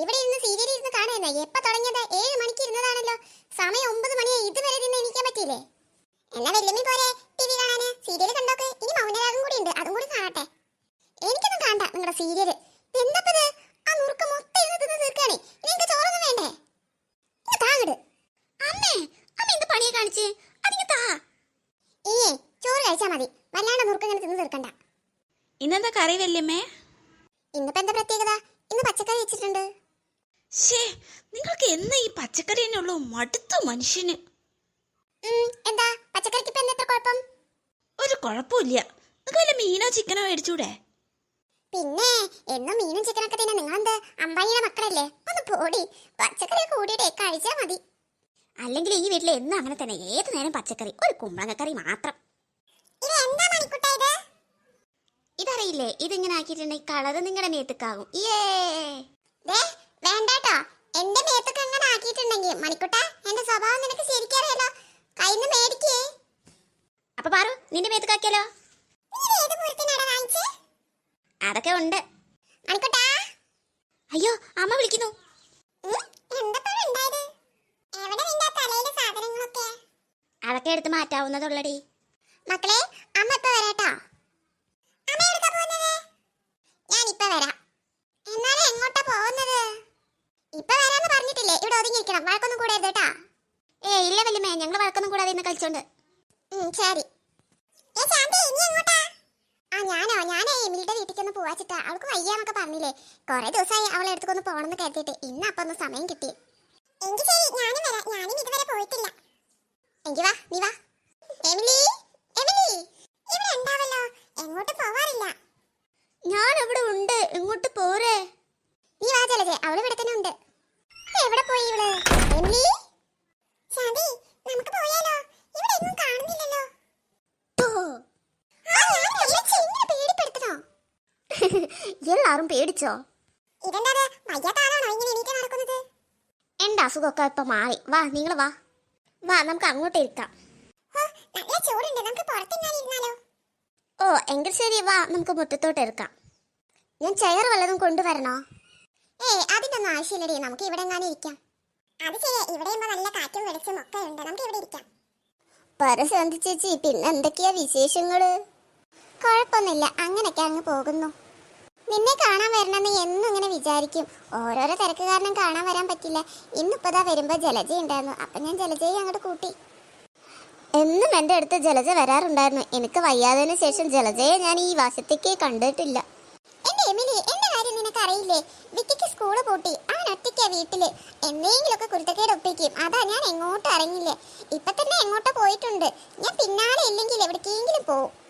ഇവിടെ ഇരുന്ന് സീരിയൽ ഇരുന്ന് കാണുന്ന എപ്പ തുടങ്ങിയത്? ഏഴ് മണിക്ക് ഇരുന്നതാണല്ലോ. സമയം ഒമ്പത് മണിയായി ഇതുവരെ ഇരുന്ന് എണീക്കാൻ പറ്റിയില്ലേ? എന്നാ വെല്ലുമി പോരെ ടി വി കാണാന്. സീരിയൽ കണ്ടോക്ക്. ഇനി മൗനരാഗം കൂടി ഉണ്ട്. അതും കൂടി കാണട്ടെ. എനിക്കൊന്നും കാണണ്ട നിങ്ങളുടെ സീരിയൽ എന്തപ്പത് ആ നുറുക്ക് മൊത്തം ഇരുന്ന് തിന്ന് തീർക്കാണേ നിങ്ങൾക്ക് ചോറൊന്നും വേണ്ടേ? താങ്ങട് അമ്മേ അമ്മ എന്ത് പണിയെ കാണിച്ച്? താ. ഏ ചോറ് കഴിച്ചാ മതി. വല്ലാണ്ട് മുറുക്ക് ഇങ്ങനെ തിന്ന് തീർക്കണ്ട. ഇന്നെന്താ കറി വല്യമ്മേ? ഇന്നിപ്പോ എന്താ പ്രത്യേകത? ഇന്ന് പച്ചക്കറി വെച്ചിട്ടുണ്ട്. ഷേ നിങ്ങൾക്ക് എന്ന് ഈ പച്ചക്കറി തന്നെയുള്ള മടുത്ത മനുഷ്യന്? എന്താ? പച്ചക്കറിക്ക് ഇപ്പൊ കുഴപ്പം? ഒരു കുഴപ്പമില്ല. നിങ്ങൾക്ക് വല്ല മീനോ ചിക്കനോ മേടിച്ചൂടെ? പിന്നെ എന്നും മീനും ചിക്കനൊക്കെ തന്നെ നിങ്ങളെന്ത്? അമ്പായിയുടെ മക്കളല്ലേ? ഒന്ന് പോടി. പച്ചക്കറി കൂടിയിട്ട് കഴിച്ചാൽ മതി. അല്ലെങ്കിൽ ഈ വീട്ടിൽ എന്നും അങ്ങനെ തന്നെ ഏത് നേരം പച്ചക്കറി? ഒരു കുമ്പളങ്ങക്കറി മാത്രം. ഇതറിയില്ലേ? ഇതിങ്ങനെ ആക്കിയിട്ടുണ്ടെങ്കിൽ കളറ് നിങ്ങളുടെ മേത്തക്കാകും ഏ വേണ്ടാട്ടോ. എന്റെ മേത്തൊക്കെ അങ്ങനെ ആക്കിയിട്ടുണ്ടെങ്കിൽ മണിക്കുട്ട എന്റെ സ്വഭാവം നിനക്ക് ശരിക്കറിയാലോ കയ്യിൽ നിന്ന് മേടിക്കേ. അപ്പൊ പാറു നിന്റെ പൂരത്തിനാടാ വാങ്ങിച്ചേ? അതൊക്കെ ഉണ്ട്. മണിക്കുട്ടാ. അയ്യോ അമ്മ വിളിക്കുന്നു. അതൊക്കെ എടുത്ത് മാറ്റാവുന്നതുള്ളടി. മക്കളെ അമ്മ ഇപ്പൊ വരാട്ടോ അമ്മ എവിടുക്കാ പോകുന്നത് ഞാൻ ഇപ്പൊ വരാം എന്നാലും എങ്ങോട്ടാ പോകുന്നത് ഇപ്പൊ വരാന്ന് പറഞ്ഞിട്ടില്ലേ ഒതുങ്ങിയിരിക്കണം വഴക്കൊന്നും കൂടരുത് കേട്ടാ. ഏ ഇല്ല വല്യമ്മേ ഞങ്ങൾ വഴക്കൊന്നും കൂടാതെ ഇന്ന് കളിച്ചോണ്ട്. ശരി? ആ ഞാനോ? ഞാനേ എമിലിയുടെ വീട്ടിലേക്ക് ഒന്ന് പോവാച്ചിട്ടാ അവൾക്ക് വയ്യാന്നൊക്കെ പറഞ്ഞില്ലേ. കുറെ ദിവസമായി അവളെ അടുത്തൊന്ന് പോകണമെന്ന് കരുതിയിട്ട് ഇന്ന് അപ്പൊ ഒന്ന് സമയം കിട്ടി. എങ്കിൽ ശരി ഞാനും വരാം. ഞാനും ഇതുവരെ പോയിട്ടില്ല. എങ്കി വാ നീ വാ. എമിലി? എമിലി? ഇവിടെ ഉണ്ടാവല്ലോ. എങ്ങോട്ടും പോവാറില്ല ഞാൻ ഇവിടെ ഉണ്ട് എങ്ങോട്ട് പോരേ നീ വാ ജലജെ അവൾ ഇവിടെ തന്നെ ഉണ്ട് എവിടെ പോയി ഇവൾ എമിലി ശാന്തി നമുക്ക് പോയാലോ ഇവിടെ എങ്ങും കാണുന്നില്ലല്ലോ ആ, ഞാൻ വിളിച്ച് ഇങ്ങനെ പേടിപ്പെടുത്തണോ എല്ലാരും പേടിച്ചോ? എന്റെ അസുഖമൊക്കെ ഇപ്പൊ മാറി. വാ നിങ്ങൾ വാ. വാ നമുക്ക് അങ്ങോട്ട് ഇരിക്കാം ഓ, എങ്കിൽ ശരി വാ നമുക്ക് മുറ്റത്തോട്ട് ഇരിക്കാം ഞാൻ ചെയർ വല്ലതും കൊണ്ടുവരണോ? ഏ അതിന്റെ ഒന്നും ആവശ്യമില്ലടി. നമുക്ക് ഇവിടെ എങ്ങാനും ഇരിക്കാം. അത് ശരിയാ. ഇവിടെ നല്ല കാറ്റും വെളിച്ചം ഒക്കെ ഉണ്ട്. നമുക്ക് ഇവിടെ ഇരിക്കാം. പരശാന്തി ചേച്ചി പിന്നെ എന്തൊക്കെയാ വിശേഷങ്ങൾ? കുഴപ്പമൊന്നുമില്ല. അങ്ങനെയൊക്കെ അങ്ങ് പോകുന്നു. നിന്നെ കാണാൻ വരണമെന്ന് എന്നും ഇങ്ങനെ വിചാരിക്കും. ഓരോരോ തിരക്ക് കാരണം കാണാൻ വരാൻ പറ്റില്ല. ഇന്നിപ്പതാ വരുമ്പോൾ ജലജ ഉണ്ടായിരുന്നു. അപ്പം ഞാൻ ജലജയെ അങ്ങോട്ട് കൂട്ടി. എന്നും എന്റെ അടുത്ത് ജലജ വരാറുണ്ടായിരുന്നു. എനിക്ക് വയ്യാതിന് ശേഷം ജലജയെ ഞാൻ ഈ വശത്തേക്ക് കണ്ടിട്ടില്ല. എന്റെ എമിലി എന്റെ കാര്യം നിനക്ക് അറിയില്ലേ വിക്കിക്ക് സ്കൂൾ പൂട്ടി. അവൻ ഒറ്റയ്ക്കാ വീട്ടിൽ. എന്തെങ്കിലുമൊക്കെ കുരുത്തക്കേട് ഒപ്പിക്കും. അതാ ഞാൻ എങ്ങോട്ടും അറിഞ്ഞില്ലേ. ഇപ്പൊ തന്നെ എങ്ങോട്ടോ പോയിട്ടുണ്ട്. ഞാൻ പിന്നാലെ ഇല്ലെങ്കിൽ എവിടേക്കെങ്കിലും പോവും.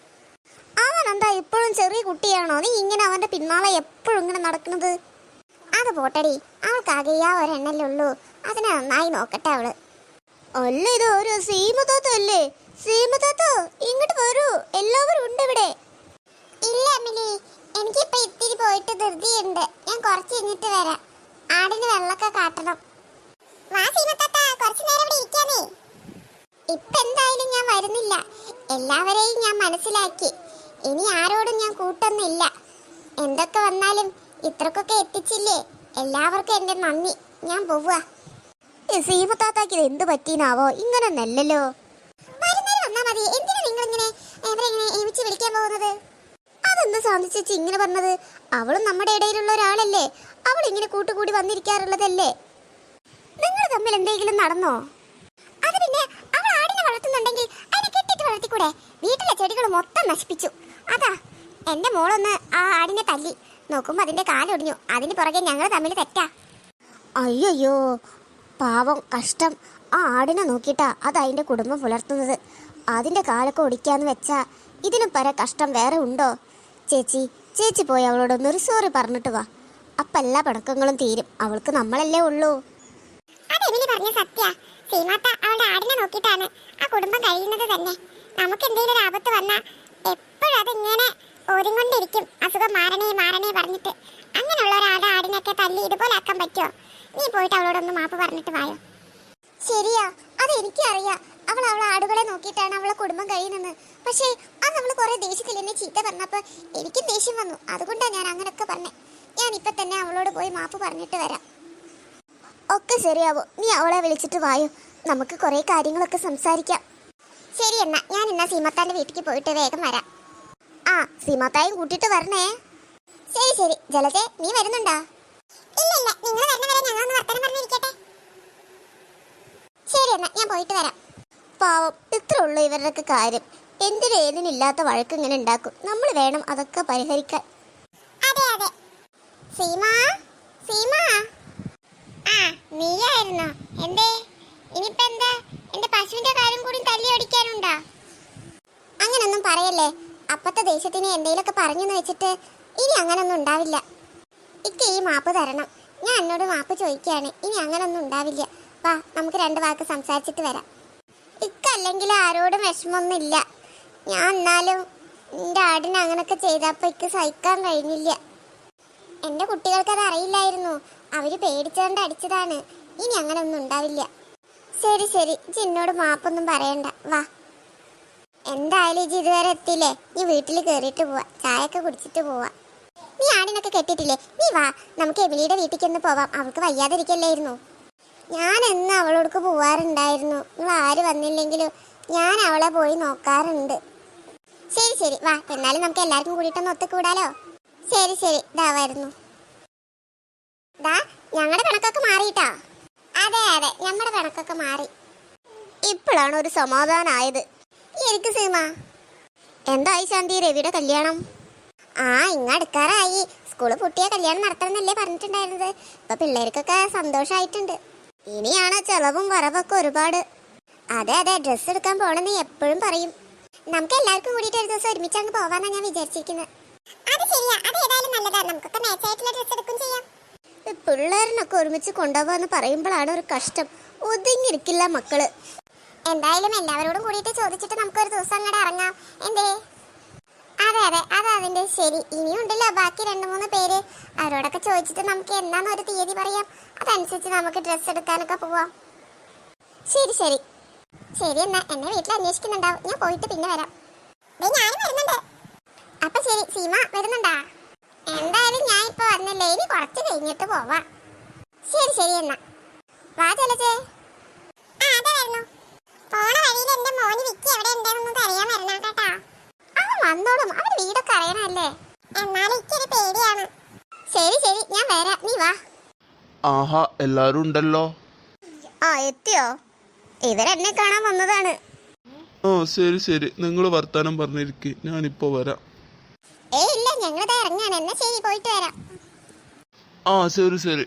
അവൻ എന്താ എപ്പോഴും ചെറിയ കുട്ടിയാണോ? നീ ഇങ്ങനെ അവന്റെ പിന്നാലെ എപ്പോഴും ഇങ്ങനെ നടക്കുന്നത്? അത് പോട്ടടി. അവൾക്കാകെയാ ഒരെണ്ണല്ലേ ഉള്ളൂ. അതിനെ നന്നായി നോക്കട്ടെ അവൾ. അല്ല ഇത് ഒരു സീമതാത്ത അല്ലേ? ഇങ്ങോട്ട് വരൂ. എല്ലാവരും ഉണ്ട് ഇവിടെ. ഇല്ല എമിലി എനിക്കിപ്പോ ഇത്തിരി പോയിട്ട് ധൃതിയുണ്ട്. ഞാൻ കുറച്ച് കഴിഞ്ഞിട്ട് വരാം. ആടിന് വെള്ളമൊക്കെ കാട്ടണം. വാ സീമത്താത്ത കുറച്ച് നേരം ഇവിടെ ഇരിക്കാമേ. ഇപ്പൊ എന്തായാലും ഞാൻ വരുന്നില്ല. എല്ലാവരെയും ഞാൻ മനസ്സിലാക്കി. ഇനി ആരോടും ഞാൻ കൂട്ടൊന്നുമില്ല. എന്തൊക്കെ വന്നാലും ഇത്രക്കൊക്കെ എത്തിച്ചില്ലേ? എല്ലാവർക്കും എന്റെ നന്ദി. ഞാൻ പോവുക. സീമത്താത്താക്ക് ഇത് എന്ത് പറ്റീനാവോ? ഇങ്ങനെ നല്ലല്ലോ വരുന്നേരം വന്നാ മതി. എന്തിനാ നിങ്ങൾ ഇങ്ങനെ ഇവരെങ്ങനെ ഏമിച്ച് വിളിക്കാൻ പോകുന്നത്? അതെന്താ ഇങ്ങനെ പറഞ്ഞത്? അവളും നമ്മുടെ ഇടയിലുള്ള ഒരാളല്ലേ. അവൾ ഇങ്ങനെ കൂട്ടുകൂടി വന്നിരിക്കാറുള്ളതല്ലേ. നിങ്ങൾ തമ്മിൽ എന്തെങ്കിലും നടന്നോ? അത് പിന്നെ അവൾ ആടിനെ വളർത്തുന്നുണ്ടെങ്കിൽ അതിനെ കെട്ടിട്ട് വളർത്തിക്കൂടെ? വീട്ടിലെ ചെടികൾ മൊത്തം നശിപ്പിച്ചു. അതാ എന്റെ മോളൊന്ന് ആ ആടിനെ തല്ലി. നോക്കുമ്പോ അതിന്റെ കാലൊടിഞ്ഞു. അതിന് പുറകെ ഞങ്ങൾ തമ്മിൽ തെറ്റാ. അയ്യോ പാവം കഷ്ടം. ആ ആടിനെ നോക്കിയിട്ടാ അത് അതിന്റെ കുടുംബം പുലർത്തുന്നത്. അതിന്റെ കാലൊക്കെ ഒടിക്കാന്ന് വെച്ചാ ഇതിനും പര കഷ്ടം വേറെ ഉണ്ടോ? ചേച്ചി ചേച്ചി പോയി അവളോടൊന്നൊരു സോറി പറഞ്ഞിട്ട് വാ. അപ്പ എല്ലാ പിണക്കങ്ങളും തീരും. അവൾക്ക് നമ്മളല്ലേ ഉള്ളൂ. അത് എമിലി പറഞ്ഞ സത്യ. സീമാത്ത അവളുടെ ആടിനെ നോക്കിയിട്ടാണ് ആ കുടുംബം കഴിയുന്നത് തന്നെ. നമുക്ക് എന്തെങ്കിലും ഒരു ആപത്ത് വന്നാ എപ്പോഴും അതിങ്ങനെ ഓരിക്കൊണ്ടിരിക്കും അസുഖം മാറണേ മാറണേ പറഞ്ഞിട്ട്. അങ്ങനെയുള്ള ഒരാളുടെ ആടിനൊക്കെ തല്ലി ഇതുപോലെ ആക്കാൻ പറ്റുമോ നീ പോയിട്ട് അവളോടൊന്ന് മാപ്പ് പറഞ്ഞിട്ട് വായോ. ശരിയാ അത് എനിക്കറിയാം. അവൾ അവളെ ആടുകളെ നോക്കിയിട്ടാണ് അവളെ കുടുംബം കഴിയുന്നത് പക്ഷേ അത് നമ്മൾ കുറെ ദേഷ്യത്തിൽ എന്നെ ചീത്ത പറഞ്ഞപ്പോൾ എനിക്കും ദേഷ്യം വന്നു. അതുകൊണ്ടാണ് ഞാൻ അങ്ങനെയൊക്കെ പറഞ്ഞത് ഞാൻ ഇപ്പം തന്നെ അവളോട് പോയി മാപ്പ് പറഞ്ഞിട്ട് വരാം. ഒക്കെ ശരിയാവും. നീ അവളെ വിളിച്ചിട്ട് വായോ. നമുക്ക് കുറേ കാര്യങ്ങളൊക്കെ സംസാരിക്കാം. ശരി എന്നാ ഞാൻ എന്നാ സീമത്താന്റെ വീട്ടിലേക്ക് പോയിട്ട് വേഗം വരാം. ആ സീമത്തായും കൂട്ടിയിട്ട് വരണേ. ശരി ശരി. ജലജെ നീ വരുന്നുണ്ടോ? ഇല്ല ഇല്ല. നിങ്ങൾ വരുന്ന വരെ ഞങ്ങൾ ഒന്ന് വർത്തനം പറഞ്ഞിരിക്കട്ടെ. ശരി എന്നാ ഞാൻ പോയിട്ട് വരാം. പാവം ഇത്ര ഉള്ളു ഇവരുടെയൊക്കെ കാര്യം. എന്തിനും ഏതിനില്ലാത്ത വഴക്ക് ഇങ്ങനെ ഉണ്ടാക്കും? നമ്മൾ വേണം അതൊക്കെ പരിഹരിക്കാൻ. അതെ അതെ. സീമാ സീമാ. ആ നീയായിരുന്നോ? എന്തേ ഇനിയിപ്പോ എന്താ എന്റെ പശുവിന്റെ കാര്യം ഓടിക്കാനുണ്ടോ അങ്ങനൊന്നും പറയല്ലേ? അപ്പത്തെ ദേഷ്യത്തിന് എന്തെങ്കിലുമൊക്കെ പറഞ്ഞെന്ന് വെച്ചിട്ട് ഇനി അങ്ങനൊന്നും ഉണ്ടാവില്ല. ഇക്ക ഈ മാപ്പ് തരണം. ഞാൻ എന്നോട് മാപ്പ് ചോദിക്കുകയാണ്. ഇനി അങ്ങനൊന്നും ഉണ്ടാവില്ല. വാ നമുക്ക് രണ്ട് വാക്ക് സംസാരിച്ചിട്ട് വരാം. ഇക്കല്ലെങ്കിൽ ആരോടും വിഷമമൊന്നുമില്ല. ഞാൻ എന്നാലും നിന്റെ ആടിന് അങ്ങനൊക്കെ ചെയ്തപ്പോൾ ഇക്ക് സഹിക്കാൻ കഴിഞ്ഞില്ല. എന്റെ കുട്ടികൾക്കത് അറിയില്ലായിരുന്നു. അവർ പേടിച്ചുകൊണ്ട് അടിച്ചതാണ്. ഇനി അങ്ങനൊന്നും ഉണ്ടാവില്ല. ശരി ശരി. ജിന്നോട് മാപ്പൊന്നും പറയണ്ട. വാ. എന്തായാലും ഇജ്ജ് ഇതുവരെ എത്തിയില്ലേ? നീ വീട്ടിൽ കയറിയിട്ട് പോവാ. ചായയൊക്കെ കുടിച്ചിട്ട് പോവാ. നീ ആടിനൊക്കെ കെട്ടിട്ടില്ലേ നീ വാ. നമുക്ക് എമിലിയുടെ വീട്ടിലേക്ക് ഒന്ന് പോവാം. അവൾക്ക് വയ്യാതിരിക്കല്ലായിരുന്നു. ഞാൻ എന്ന് അവളോടക്ക് പോവാറുണ്ടായിരുന്നു. നിങ്ങൾ ആര് വന്നില്ലെങ്കിലും ഞാൻ അവളെ പോയി നോക്കാറുണ്ട്. ശരി ശരി. വാ. എന്നാലും നമുക്ക് എല്ലാവർക്കും കൂടിയിട്ടൊന്ന് ഒത്തുകൂടാലോ? ശരി ശരി. ഇതാ വരുന്നു. ദാ ഞങ്ങളുടെ കണക്കൊക്കെ മാറിയിട്ടാ അതെ അതെ കണക്കൊക്കെ മാറി. ഇപ്പോഴാണ് ഒരു സമാധാനമായത് എനിക്ക് സീമ എന്തായി ശാന്തി രവിയുടെ കല്യാണം? ആ ഇങ്ങ അടുക്കാറായി. സ്കൂൾ പൊട്ടിയ കല്യാണം നടത്തണമെന്നല്ലേ പറഞ്ഞിട്ടുണ്ടായിരുന്നത്. ഇപ്പൊ പിള്ളേർക്കൊക്കെ സന്തോഷമായിട്ടുണ്ട് ഇനിയാണ് ചെലവും വരവൊക്കെ ഒരുപാട്. അതെ അതെ ഡ്രസ്സ് എടുക്കാൻ പോണെന്ന് എപ്പോഴും പറയും. നമുക്ക് എല്ലാവർക്കും കൂടിയിട്ട് ഒരു ദിവസം ഒരുമിച്ച് അങ്ങ് പോവാന്നാ ഞാൻ വിചാരിച്ചിരിക്കുന്നത് അത് ശരിയാ. അത് ഏതായാലും നല്ലതാണ് നമുക്കൊക്കെ മാച്ച് ആയിട്ടുള്ള ഡ്രസ്സ് എടുക്കും ചെയ്യാം. പിള്ളേരിനൊക്കെ ഒരുമിച്ച് കൊണ്ടുപോകാന്ന് പറയുമ്പോഴാണ് ഒരു കഷ്ടം. ഒതുങ്ങിയിരിക്കില്ല മക്കൾ. എന്തായാലും എല്ലാവരോടും കൂടിയിട്ട് ചോദിച്ചിട്ട് നമുക്ക് ഒരു ദിവസം അങ്ങോട്ട് ഇറങ്ങാം. എന്തേ? അതെ അതെ. അതാ അതിന്റെ ശരി. ഇനിയുണ്ടല്ലോ ബാക്കി രണ്ട് മൂന്ന് പേര്. അവരോടൊക്കെ ചോദിച്ചിട്ട് നമുക്ക് എന്നാന്ന് ഒരു തീയതി പറയാം. അതനുസരിച്ച് നമുക്ക് ഡ്രസ്സ് എടുക്കാനൊക്കെ പോവാം. ശരി ശരി. ശരി എന്നാ. എന്നെ വീട്ടിൽ അന്വേഷിക്കുന്നുണ്ടാവും. ഞാൻ പോയിട്ട് പിന്നെ വരാം. ഞാനും വരുന്നുണ്ട്. അപ്പൊ ശരി സീമ വരുന്നുണ്ടാ? എന്തായാലും ഞാൻ ഇപ്പൊ വന്നല്ലേ? ഇനി കുറച്ച് കഴിഞ്ഞിട്ട് പോവാം. ശരി ശരി എന്നാ. വാ ചലച്ചേ. പോണ വഴിയിൽ എന്റെ മോന് വിക്കി എവിടെ ഉണ്ടെന്നൊന്നും അറിയാൻ വരണം കേട്ടാ. അവൻ വന്നോളും. അവൻ വീടൊക്കെ അറിയണല്ലേ എന്നാലും ഇക്കൊരു പേടിയാണ്. ശരി ശരി. ഞാൻ വരാം. നീ വാ. ആഹാ എല്ലാരും ഉണ്ടല്ലോ. ആ എത്തിയോ? ഇവരെന്നെ കാണാൻ വന്നതാണ്. ഓ ശരി ശരി. നിങ്ങൾ വർത്താനം പറഞ്ഞിരിക്കെ. ഞാനിപ്പോ വരാം. ഏ ഇല്ല. ഞങ്ങളിതാ ഇറങ്ങാണ്. എന്നാ ശരി പോയിട്ട് വരാം. ആ ശരി ശരി.